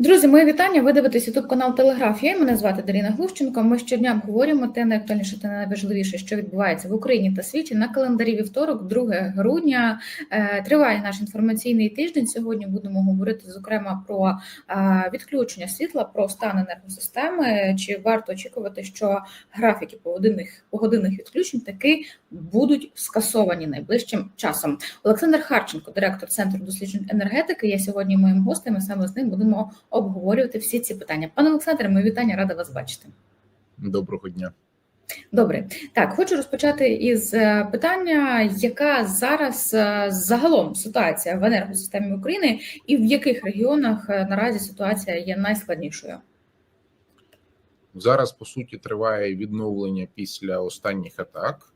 Друзі, моє вітання. Ви дивитесь ютуб канал Телеграф. Я мене звати Даріна Глущенко. Ми щодня обговорюємо те найактуальніше та найважливіше, що відбувається в Україні та світі. На календарі вівторок, 2 грудня, е, триває наш інформаційний тиждень. Сьогодні будемо говорити зокрема про е, відключення світла, про стан енергосистеми. Чи варто очікувати, що графіки погодинних погодинних відключень таки будуть скасовані найближчим часом? Олександр Харченко, директор центру досліджень енергетики. Я сьогодні моїм гостем. і Саме з ним будемо обговорювати всі ці питання. Пане Олександре, мої вітання, рада вас бачити. Доброго дня. Добре, так хочу розпочати із е, питання, яка зараз е, загалом ситуація в енергосистемі України, і в яких регіонах е, наразі ситуація є найскладнішою? Зараз по суті триває відновлення після останніх атак.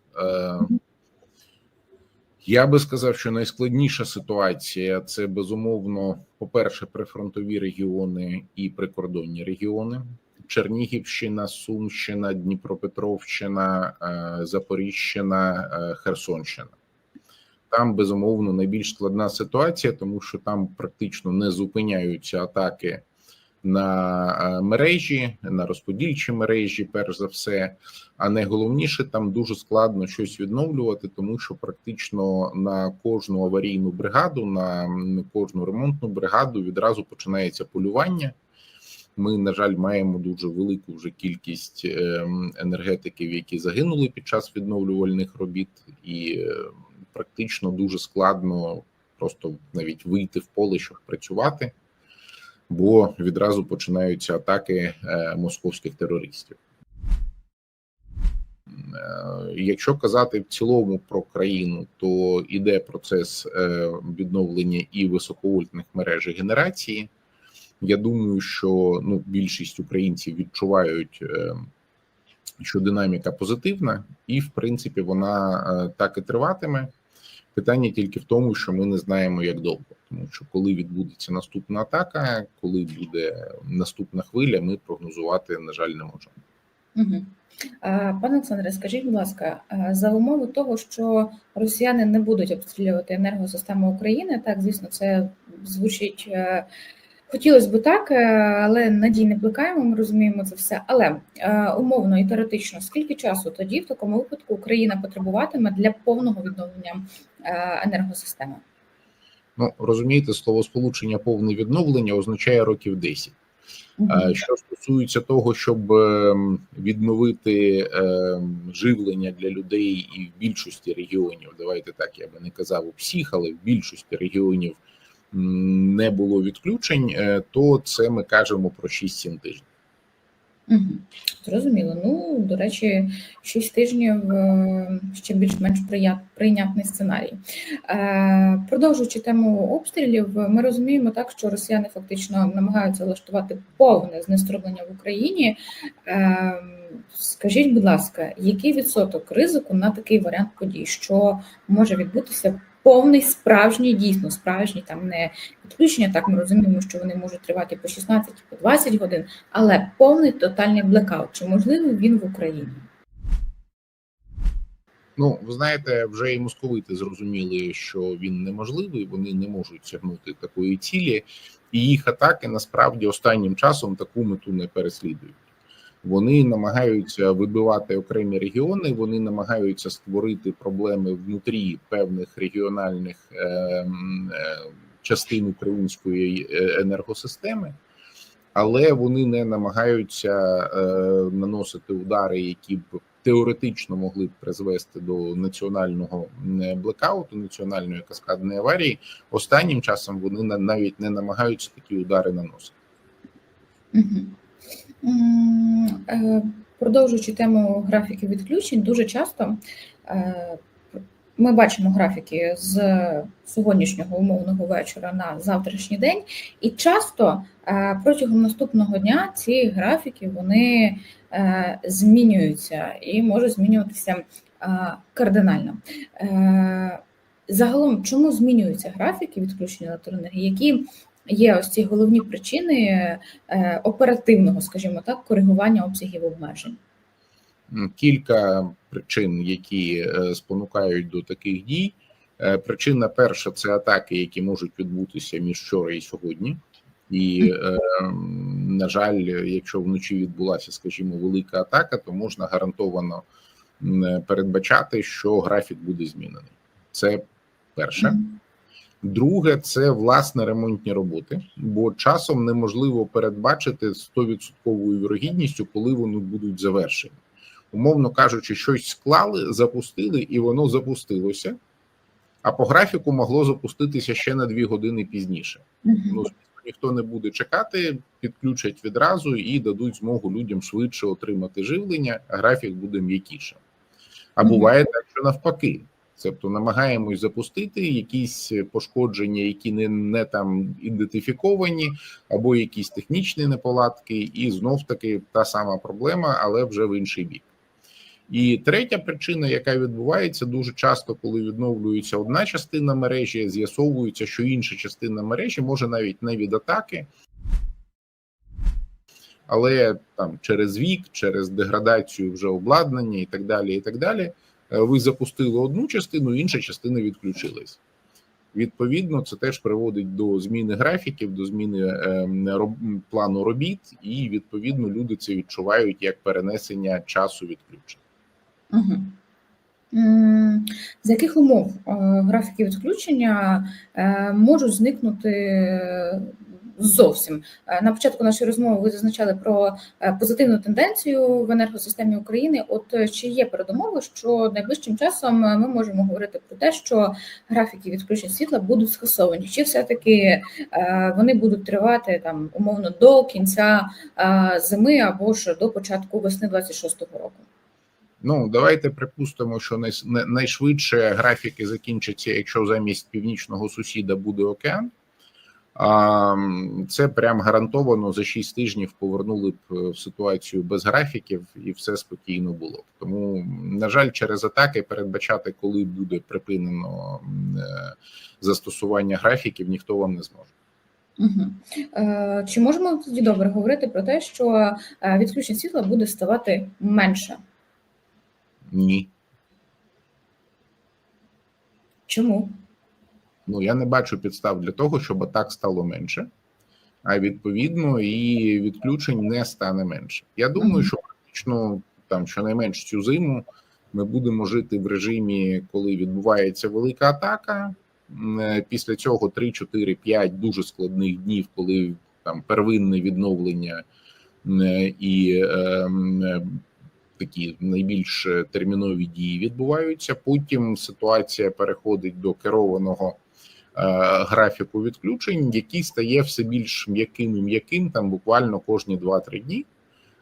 Я би сказав, що найскладніша ситуація це безумовно, по-перше, прифронтові регіони і прикордонні регіони: Чернігівщина, Сумщина, Дніпропетровщина, е, Запоріжжяна, е, Херсонщина. Там безумовно найбільш складна ситуація, тому що там практично не зупиняються атаки на е, мережі, на розподільчі мережі, перш за все. А найголовніше там дуже складно щось відновлювати, тому що практично на кожну аварійну бригаду, на кожну ремонтну бригаду відразу починається полювання. Ми, на жаль, маємо дуже велику вже кількість ем, енергетиків, які загинули під час відновлювальних робіт, і е, практично дуже складно просто навіть вийти в поле, щоб працювати бо відразу починаються атаки е, московських терористів. Е, якщо казати в цілому про країну, то іде процес е, відновлення і високовольтних мереж генерації. Я думаю, що ну більшість українців відчувають, що динаміка позитивна, і в принципі вона так і триватиме. Питання тільки в тому, що ми не знаємо як довго, тому що коли відбудеться наступна атака, коли буде наступна хвиля, ми прогнозувати на жаль не можемо. Угу. Пане Олександре, скажіть, будь ласка, за умови того, що росіяни не будуть обстрілювати енергосистему України, так звісно, це звучить е, Хотілося б так, е, але надій не плекаємо, ми розуміємо це все. Але е, умовно і теоретично, скільки часу тоді в такому випадку Україна потребуватиме для повного відновлення е, енергосистеми? Ну розумієте, слово сполучення повне відновлення означає років 10. Угу. Що стосується того, щоб ем, відновити ем, живлення для людей і в більшості регіонів, давайте так я би не казав у всіх, але в більшості регіонів не було відключень, е, то це ми кажемо про 6-7 тижнів. Зрозуміло. Ну, до речі, 6 тижнів е, ще більш-менш прийнятний сценарій. Е, продовжуючи тему обстрілів, ми розуміємо так, що росіяни фактично намагаються влаштувати повне знеструблення в Україні. Скажіть, будь ласка, який відсоток ризику на такий варіант подій, що може відбутися повний справжній, дійсно справжній, там не відключення. Так ми розуміємо, що вони можуть тривати по 16, по 20 годин, але повний тотальний блекаут. Чи можливий він в Україні? Ну, ви знаєте, вже і московити зрозуміли, що він неможливий, вони не можуть сягнути такої цілі, і їх атаки насправді останнім часом таку мету не переслідують. Вони намагаються вибивати окремі регіони. Вони намагаються створити проблеми внутрі певних регіональних е, е, частин української е, енергосистеми, але вони не намагаються наносити удари, які б теоретично могли б призвести до національного блекауту, національної каскадної аварії. Останнім часом вони навіть не намагаються такі удари наносити. Е, продовжуючи тему графіків відключень, дуже часто е, ми бачимо графіки з сьогоднішнього умовного вечора на завтрашній день, і часто е, протягом наступного дня ці графіки вони змінюються і можуть змінюватися кардинально. Загалом, чому змінюються графіки відключення електроенергії? Які є ось ці головні причини е, оперативного, скажімо так, коригування обсягів обмежень? Кілька причин, які е, спонукають до таких дій. Е, причина перша це атаки, які можуть відбутися між вчора і сьогодні. І, на жаль, якщо вночі відбулася, скажімо, велика атака, то можна гарантовано передбачати, що графік буде змінений. Це перше. Друге, це власне ремонтні роботи, бо часом неможливо передбачити 100% вірогідністю, коли вони будуть завершені. Умовно кажучи, щось склали, запустили, і воно запустилося. А по графіку могло запуститися ще на 2 години пізніше. Ну, ніхто не буде чекати, підключать відразу і дадуть змогу людям швидше отримати живлення, а графік буде м'якішим. А буває так, що навпаки. Тобто намагаємось запустити якісь пошкодження, які не, не там ідентифіковані, або якісь технічні неполадки, і знов таки та сама проблема, але вже в інший бік. І третя причина, яка відбувається дуже часто, коли відновлюється одна частина мережі, з'ясовується, що інша частина мережі може навіть не від атаки, але там через вік, через деградацію вже обладнання і так далі. І так далі. Е, Ви запустили одну частину, інша частина відключилась. Відповідно, це теж приводить до зміни графіків, до зміни е, роб- плану робіт, і відповідно люди це відчувають як перенесення часу відключення. М, За яких умов е, графіки відключення е, можуть зникнути зовсім? Е, На початку нашої розмови ви зазначали про е, позитивну тенденцію в енергосистемі України. От е, чи є передумови, що найближчим часом ми можемо говорити про те, що графіки відключень світла будуть скасовані? Чи все-таки вони будуть тривати там умовно до кінця зими або ж до початку весни 26-го року? Ну давайте припустимо, що най- най- найшвидше графіки закінчаться, якщо замість північного сусіда буде океан. А, Це прям гарантовано за 6 тижнів повернули б е, в ситуацію без графіків, і все спокійно було б. Тому, на жаль, через атаки передбачати, коли буде припинено е, застосування графіків, ніхто вам не зможе. Угу. Чи можемо тоді добре говорити про те, що відключень світла буде ставати менше? Ні. Чому? Ну я не бачу підстав для того, щоб атак стало менше, а відповідно і відключень не стане менше. Я думаю, що практично там щонайменш цю зиму ми будемо жити в режимі, коли відбувається велика атака. Е, Після цього 3, 4, 5 дуже складних днів, коли там первинне відновлення е, і е, е, такі найбільш термінові дії відбуваються. Потім ситуація переходить до керованого графіку відключень, який стає все більш м'яким і м'яким, там буквально кожні 2-3 дні,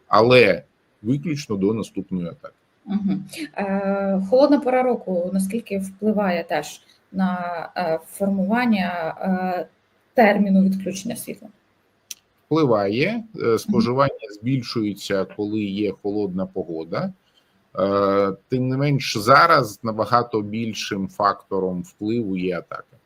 але виключно до наступної атаки. Угу. Е, холодна пора року наскільки впливає теж на е, формування е, терміну відключення світла? Впливає е, споживання збільшується, коли є холодна погода. Е, Тим не менш, зараз набагато більшим фактором впливу є атака.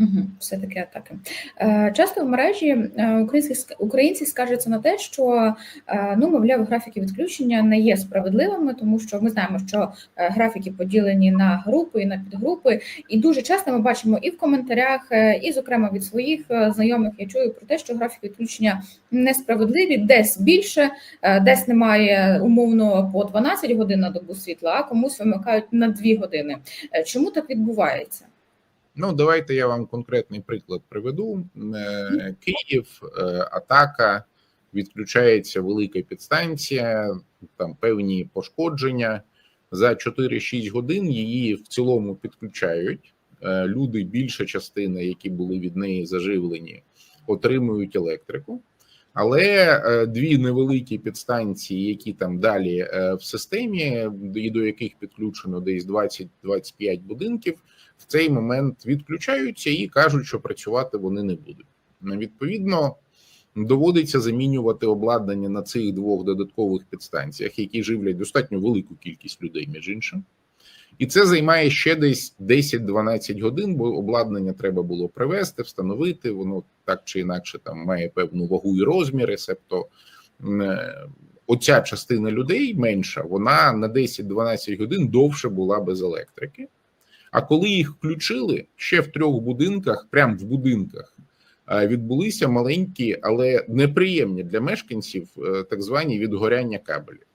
Угу, все таки атаки. Е, часто в мережі е, українські ск- українці скаржаться на те, що е, ну, мовляв, графіки відключення не є справедливими, тому що ми знаємо, що графіки поділені на групи і на підгрупи, і дуже часто ми бачимо і в коментарях, і зокрема від своїх знайомих я чую про те, що графіки відключення несправедливі, десь більше, десь немає умовно по 12 годин на добу світла, а комусь вимикають на 2 години. Чому так відбувається? Ну, давайте я вам конкретний приклад приведу. Е, Київ, е, атака, відключається велика підстанція, там певні пошкодження. За 4-6 годин її в цілому підключають. Е, Люди, більша частина, які були від неї заживлені, отримують електрику. Але дві невеликі підстанції, які там далі в системі, і до яких підключено десь 20-25 будинків, в цей момент відключаються і кажуть, що працювати вони не будуть. Ну, Відповідно, доводиться замінювати обладнання на цих двох додаткових підстанціях, які живлять достатньо велику кількість людей, між іншим. І це займає ще десь 10-12 годин, бо обладнання треба було привезти, встановити. Воно так чи інакше там має певну вагу і розміри. Себто е, оця частина людей менша, вона на 10-12 годин довше була без електрики. А коли їх включили ще в трьох будинках, прямо в будинках, е, відбулися маленькі, але неприємні для мешканців е, так звані відгоряння кабелів.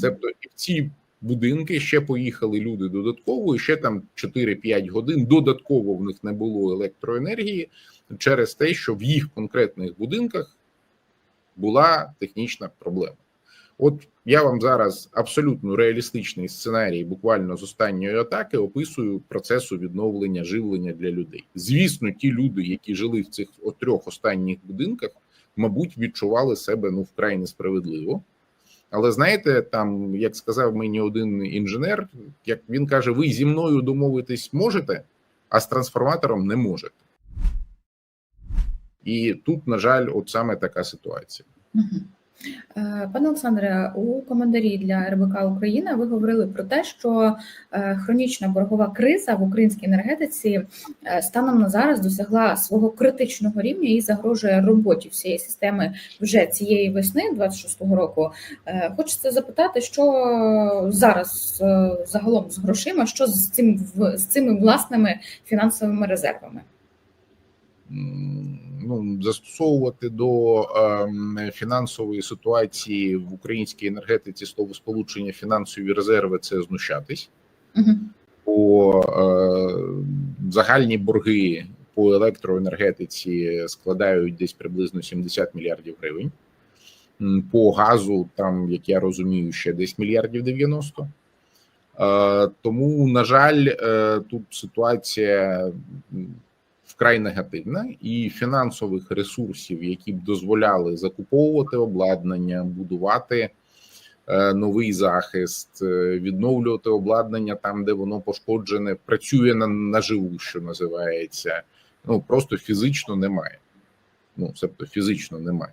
Тобто в ці будинки ще поїхали люди додатково, і ще там 4-5 годин додатково в них не було електроенергії через те, що в їх конкретних будинках була технічна проблема. От я вам зараз абсолютно реалістичний сценарій, буквально з останньої атаки, описую процесу відновлення живлення для людей. Звісно, ті люди, які жили в цих трьох останніх будинках, мабуть, відчували себе ну вкрай несправедливо. Але знаєте, там, як сказав мені один інженер, як він каже: ви зі мною домовитись можете, а з трансформатором не можете. І тут, на жаль, от саме така ситуація. Е, Пане Олександре, у коментарі для РБК Україна ви говорили про те, що е, хронічна боргова криза в українській енергетиці е, станом на зараз досягла свого критичного рівня і загрожує роботі всієї системи вже цієї весни 26-го року. Хочеться запитати, що зараз загалом з грошима, що з цим з цими власними фінансовими резервами? Ну, застосовувати до ем, фінансової ситуації в українській енергетиці словосполучення фінансові резерви це знущатись. Мгм. По е, загальні борги по електроенергетиці складають десь приблизно 70 мільярдів гривень. По газу, там, як я розумію, ще десь мільярдів 90. Е, Тому, на жаль, е, тут ситуація вкрай негативна, і фінансових ресурсів, які б дозволяли закуповувати обладнання, будувати е, новий захист, е, відновлювати обладнання там, де воно пошкоджене, працює на наживу, що називається. Ну просто фізично немає. Ну, тобто фізично немає.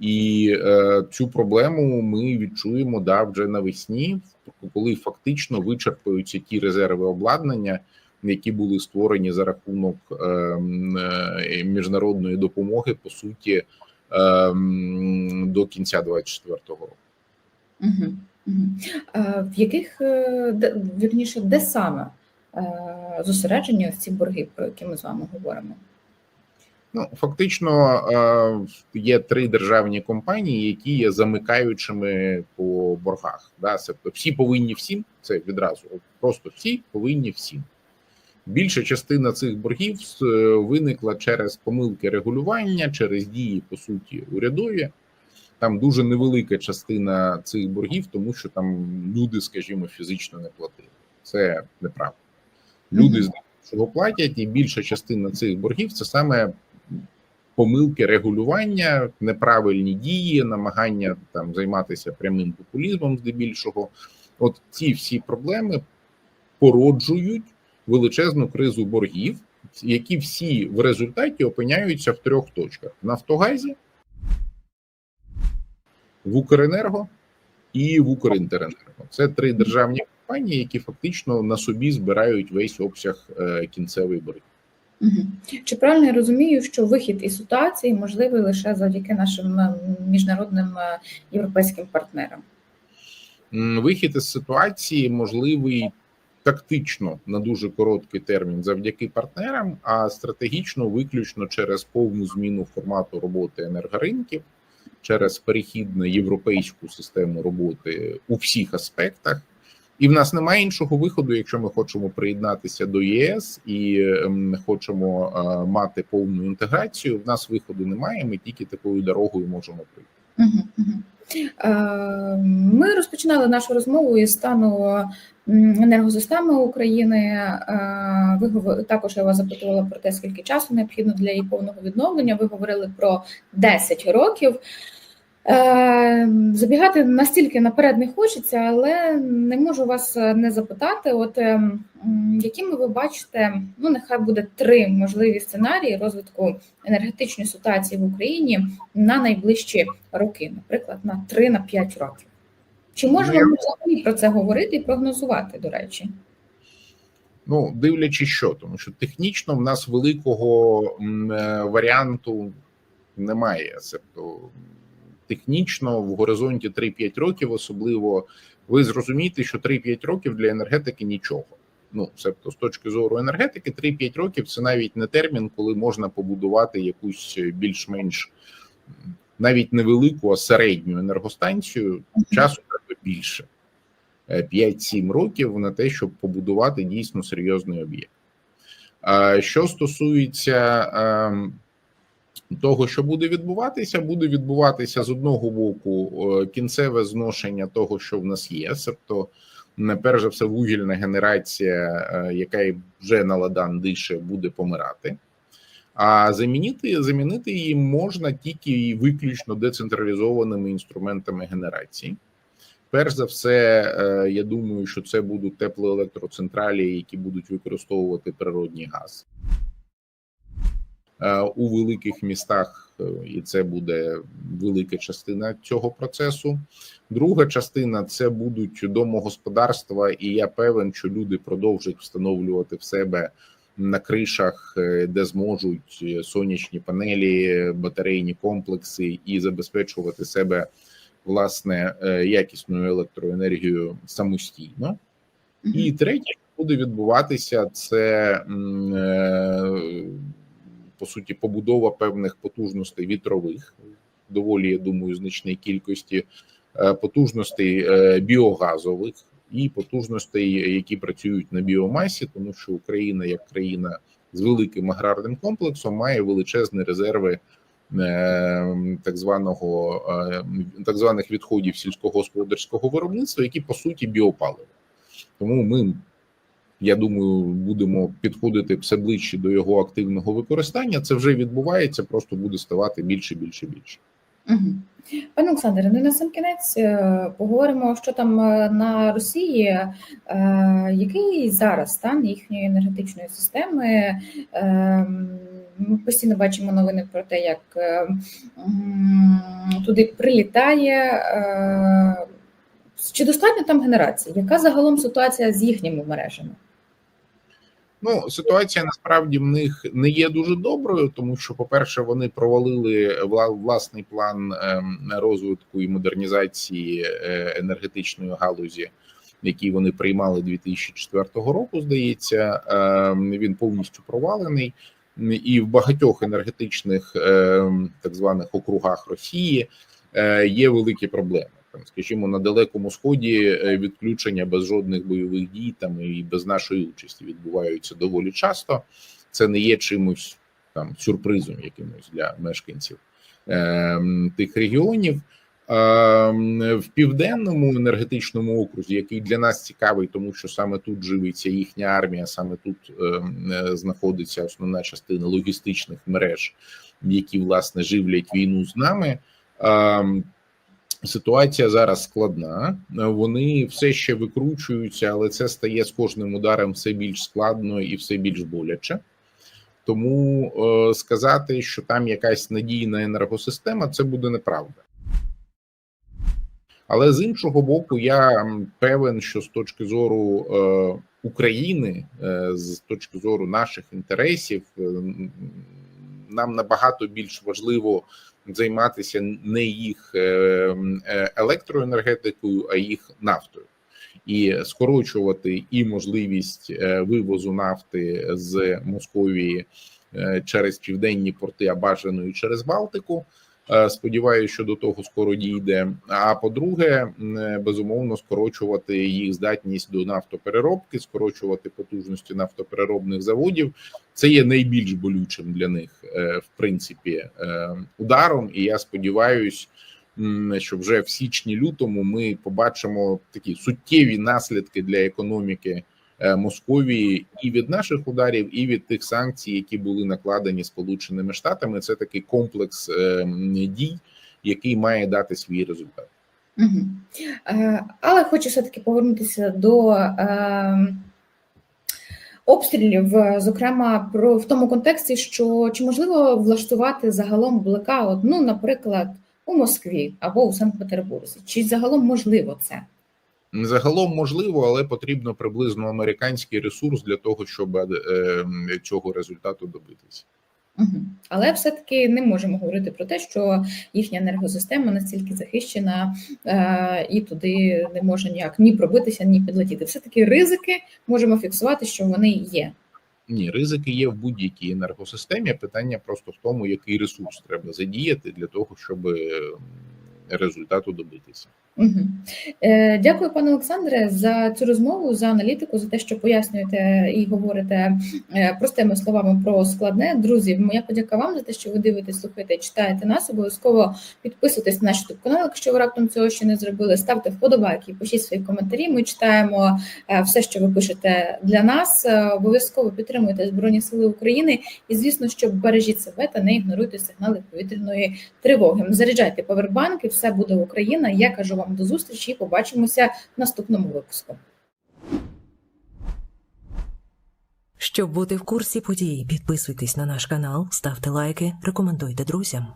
І е, цю проблему ми відчуємо да, вже навесні, коли фактично вичерпуються ті резерви обладнання, які були створені за рахунок е, м, е, міжнародної допомоги, по суті, е, до кінця 2024 року. Е, В яких е, де, вірніше, де саме зосереджені ось ці борги, про які ми з вами говоримо? Ну фактично є три державні компанії, які є замикаючими по боргах. Да, всі повинні всім. Це відразу просто всі повинні всім. Більша частина цих боргів е, виникла через помилки регулювання, через дії по суті урядові. Там дуже невелика частина цих боргів, тому що там люди, скажімо, фізично не платили. Це неправда. Люди з чого платять, і більша частина цих боргів це саме помилки регулювання, неправильні дії, намагання там займатися прямим популізмом, здебільшого. От ці всі проблеми породжують величезну кризу боргів, які всі в результаті опиняються в трьох точках: в Нафтогазі, в Укренерго і в Укрінтеренерго. Це три державні компанії, які фактично на собі збирають весь обсяг е, кінцевої борги. Мгм. Чи правильно я розумію, що вихід із ситуації можливий лише завдяки нашим е, міжнародним е, європейським партнерам? Вихід із ситуації можливий тактично на дуже короткий термін завдяки партнерам, а стратегічно виключно через повну зміну формату роботи енергоринків, через перехід на європейську систему роботи у всіх аспектах. І в нас немає іншого виходу, якщо ми хочемо приєднатися до ЄС і ем, хочемо е, мати повну інтеграцію. В нас виходу немає. Ми тільки такою дорогою можемо прийти. Е, Ми розпочинали нашу розмову із стану енергосистеми України. Е, Ви також я вас запитувала про те, скільки часу необхідно для її повного відновлення. Ви говорили про 10 років. Е, Забігати настільки наперед не хочеться, але не можу вас е, не запитати. От е, якими ви бачите, ну нехай буде три можливі сценарії розвитку енергетичної ситуації в Україні на найближчі роки, наприклад, на 3 на 5 років. Чи можемо Ну, ми взагалі про це говорити і прогнозувати, до речі? Ну, дивлячись, що тому, що технічно в нас великого е, варіанту немає. Тобто технічно в горизонті 3-5 років, особливо ви зрозумієте, що 3-5 років для енергетики нічого. Ну, себто, з точки зору енергетики, 3-5 років це навіть не термін, коли можна побудувати якусь більш-менш навіть невелику, а середню енергостанцію. Часу більше. Е, 5-7 років на те, щоб побудувати дійсно серйозний об'єкт. Що стосується ем, того, що буде відбуватися, буде відбуватися з одного боку е, кінцеве зношення того, що в нас є, тобто, перш за все, вугільна генерація, е, яка вже на ладан дише, буде помирати. А замінити замінити її можна тільки і виключно децентралізованими інструментами генерації. Перш за все, е, я думаю, що це будуть теплоелектроцентралі, які будуть використовувати природній газ. Е, У великих містах, е, і це буде велика частина цього процесу. Друга частина це будуть домогосподарства, і я певен, що люди продовжать встановлювати в себе на кришах, де зможуть сонячні панелі, батарейні комплекси і забезпечувати себе власне е, якісною електроенергією самостійно. І третє, що буде відбуватися, це е, по суті побудова певних потужностей вітрових, доволі я думаю, значній кількості е, потужностей біогазових і потужностей, які працюють на біомасі, тому що Україна, як країна з великим аграрним комплексом, має величезні резерви. Е, Так званого е, так званих відходів сільськогосподарського виробництва, які по суті біопаливо. Тому ми, я думаю, будемо підходити все ближче до його активного використання. Це вже відбувається, просто буде ставати більше, більше, більше. Угу. Пане Олександре, ну на сам кінець е, поговоримо, що там е, на Росії, е, який зараз стан їхньої енергетичної системи. Ми постійно бачимо новини про те, як е, туди прилітає. е, Чи достатньо там генерації? Яка загалом ситуація з їхніми мережами? Ну, ситуація насправді в них не є дуже доброю, тому що, по-перше, вони провалили власний план ем, розвитку і модернізації е, енергетичної галузі, який вони приймали 2004 року. Здається, Ем, він повністю провалений. І в багатьох енергетичних ем, так званих округах Росії е, є великі проблеми. Там, скажімо, на далекому сході е, відключення без жодних бойових дій там і без нашої участі відбуваються доволі часто. Це не є чимось там сюрпризом якимось для мешканців е, тих регіонів. Е, в південному енергетичному окрузі, який для нас цікавий, тому що саме тут живиться їхня армія, саме тут е, е, знаходиться основна частина логістичних мереж, які власне живлять війну з нами. Е, Ситуація зараз складна. Вони все ще викручуються, але це стає з кожним ударом все більш складно і все більш боляче. Тому е, сказати, що там якась надійна енергосистема, це буде неправда. Але з іншого боку, я певен, що з точки зору е, України, е, з точки зору наших інтересів, е, нам набагато більш важливо займатися не їх е, е, електроенергетикою, а їх нафтою, і скорочувати і можливість е, вивозу нафти з Московії е, через південні порти, а бажано і через Балтику. Е, Сподіваюся, що до того скоро дійде. А по-друге, е, безумовно, скорочувати їх здатність до нафтопереробки, скорочувати потужності нафтопереробних заводів. Це є найбільш болючим для них, е, в принципі, ударом. І я сподіваюся, що вже в січні-лютому ми побачимо такі суттєві наслідки для економіки Московії і від наших ударів, і від тих санкцій, які були накладені Сполученими Штатами. Це такий комплекс е, дій, який має дати свій результат. Угу. Е, але хочу все-таки повернутися до е, обстрілів, е, зокрема, про в тому контексті, що чи можливо влаштувати загалом блекаут, ну, наприклад, у Москві або у Санкт-Петербурзі, чи загалом можливо це? Загалом можливо, але потрібно приблизно американський ресурс для того, щоб е, цього результату добитися. Угу. Але все-таки не можемо говорити про те, що їхня енергосистема настільки захищена е, і туди не може ніяк ні пробитися, ні підлетіти. Все таки ризики можемо фіксувати, що вони є. Ні, ризики є в будь-якій енергосистемі. Питання просто в тому, який ресурс треба задіяти для того, щоб результату добитися. Угу. Е, дякую, пане Олександре, за цю розмову, за аналітику, за те, що пояснюєте і говорите е, простими словами про складне. Друзі, моя подяка вам за те, що ви дивитесь, слухаєте, читаєте нас. Обов'язково підписуйтесь на наш канал, якщо ви раптом цього ще не зробили. Ставте вподобайки, пишіть свої коментарі. Ми читаємо е, все, що ви пишете для нас. Е, Обов'язково підтримуйте Збройні Сили України і, звісно, що бережіть себе та не ігноруйте сигнали повітряної тривоги. Заряджайте повербанки, все буде Україна. Я кажу вам до зустрічі і побачимося в наступному випуску. Щоб бути в курсі подій, підписуйтесь на наш канал, ставте лайки, рекомендуйте друзям.